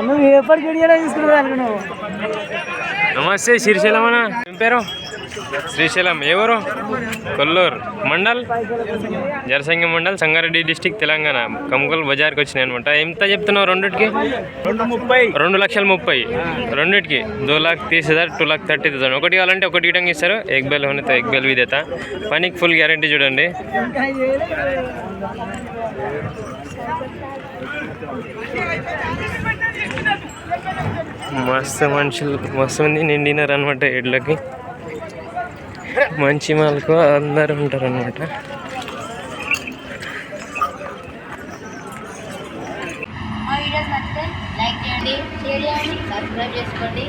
నువ్వు ఎప్పటికి వీడియో తీసుకున్నావు అనుకున్నావు నమస్తే శ్రీశైలం అన్న ఏం పేరు Srisailam ఏ ఊరు కొల్లూరు. మండల్? జరసంగి మండల్ సంగారెడ్డి డిస్టిక్ తెలంగాణ. కముకల్ బజార్కి వచ్చినాయి అనమాట ఎంత చెప్తున్నావు రెండిటికి? రెండు ముప్పై. రెండు లక్షల ముప్పై. రెండిటికి. దో లాక్ తీస్ హజార్ టూ లాక్ థర్టీ థౌసండ్. ఒకటి కావాలంటే ఒకటి ఇటంగా ఇస్తారు. ఎగ్ బెల్ హోనే ఎగ్ బెల్ విదేత పనికి ఫుల్ గ్యారంటీ చూడండి. మస్తు మనుషులు మస్తు మంది నిండినారు అనమాట ఎడ్లకి మంచి మాలకు అందరు ఉంటారు అనమాట లైక్ చేయండి షేర్ చేయండి సబ్స్క్రైబ్ చేసుకోండి.